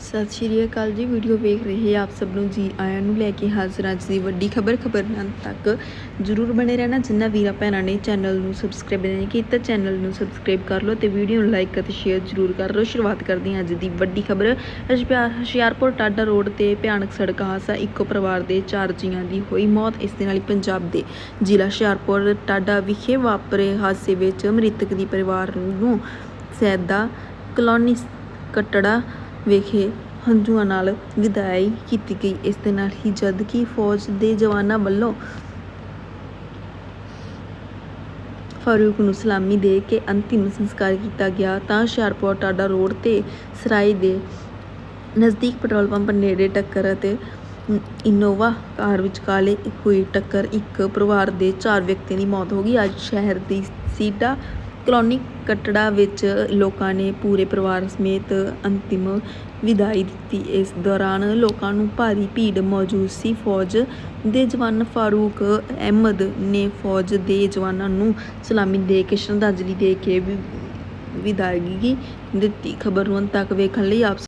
ਸਤਿ ਸ਼੍ਰੀ ਅਕਾਲ ਜੀ, ਵੀਡੀਓ ਵੇਖ ਰਹੇ ਆਪ ਸਭ ਨੂੰ ਜੀ ਆਇਆਂ ਨੂੰ ਲੈ ਕੇ ਹਾਜ਼ਰ ਅੱਜ ਦੀ ਵੱਡੀ ਖਬਰ ਖਬਰ ਨਾਲ ਤੱਕ ਜਰੂਰ ਬਣੇ ਰਹਿਣਾ। ਜਿੰਨਾ ਵੀਰਾਂ ਭੈਣਾਂ ਨੇ ਚੈਨਲ ਨੂੰ ਸਬਸਕ੍ਰਾਈਬ ਨਹੀਂ ਕੀਤਾ, ਚੈਨਲ ਨੂੰ ਸਬਸਕ੍ਰਾਈਬ ਕਰ ਲਓ ਤੇ ਵੀਡੀਓ ਨੂੰ ਲਾਈਕ ਅਤੇ ਸ਼ੇਅਰ ਜਰੂਰ ਕਰ ਲਓ। ਸ਼ੁਰੂਆਤ ਕਰਦੇ ਹਾਂ ਅੱਜ ਦੀ ਵੱਡੀ ਖਬਰ। ਹੁਸ਼ਿਆਰ ਹੁਸ਼ਿਆਰਪੁਰ ਟਾਡਾ ਰੋਡ ਤੇ ਭਿਆਨਕ ਸੜਕ ਹਾਦਸਾ, ਇੱਕੋ ਪਰਿਵਾਰ ਦੇ ਚਾਰ ਜੀਆਂ ਦੀ ਹੋਈ ਮੌਤ, ਇਸ ਦੇ ਨਾਲ ਹੀ ਪੰਜਾਬ ਦੇ ਜ਼ਿਲ੍ਹਾ ਹੁਸ਼ਿਆਰਪੁਰ ਟਾਡਾ ਵਿਖੇ ਵਾਪਰੇ ਹਾਦਸੇ ਵਿੱਚ ਮ੍ਰਿਤਕ ਦੀ ਪਰਿਵਾਰ ਨੂੰ ਸੈਦਾ ਕਲੋਨੀ, ਕਟੜਾ ਵਿਖੇ ਹੰਝੂਆਂ ਨਾਲ ਵਿਦਾਈ ਕੀਤੀ ਗਈ। ਇਸ ਦੇ ਨਾਲ ਹੀ ਜਦ ਕਿ ਫੌਜ ਦੇ ਜਵਾਨਾਂ ਵੱਲੋਂ ਫਾਰੂਕ ਨੂੰ ਸਲਾਮੀ ਦੇ ਕੇ ਅੰਤਿਮ ਸੰਸਕਾਰ ਕੀਤਾ ਗਿਆ, ਤਾਂ ਹੁਸ਼ਿਆਰਪੁਰ ਟਾਡਾ ਰੋਡ ਤੇ ਸਰਾਈ ਦੇ ਨਜ਼ਦੀਕ ਪੈਟਰੋਲ ਪੰਪ ਨੇੜੇ ਟੱਕਰ ਅਤੇ ਇਨੋਵਾ ਕਾਰ ਵਿਚਕਾਲੇ ਹੋਈ ਟੱਕਰ। ਇੱਕ ਪਰਿਵਾਰ ਦੇ ਚਾਰ ਵਿਅਕਤੀਆਂ ਦੀ ਮੌਤ ਹੋ ਗਈ। ਅੱਜ ਸ਼ਹਿਰ ਦੀ ਸੀਡਾ ਕਲੋਨੀ ਕਟੜਾ ਵਿੱਚ ਲੋਕਾਂ ਨੇ ਪੂਰੇ ਪਰਿਵਾਰ ਸਮੇਤ ਅੰਤਿਮ ਵਿਦਾਈ ਦਿੱਤੀ। ਇਸ ਦੌਰਾਨ ਲੋਕਾਂ ਨੂੰ ਭਾਰੀ ਭੀੜ ਮੌਜੂਦ ਸੀ। ਫੌਜ ਦੇ ਜਵਾਨ ਫਾਰੂਕ ਅਹਿਮਦ ਨੇ ਫੌਜ ਦੇ ਜਵਾਨਾਂ ਨੂੰ ਸਲਾਮੀ ਦੇ ਕੇ ਸ਼ਰਧਾਂਜਲੀ ਦੇ ਕੇ ਵਿਦਾਇਗੀ ਦਿੱਤੀ। ਖਬਰ ਨੂੰ ਅੰਤ ਤੱਕ ਵੇਖਣ ਲਈ ਆਪ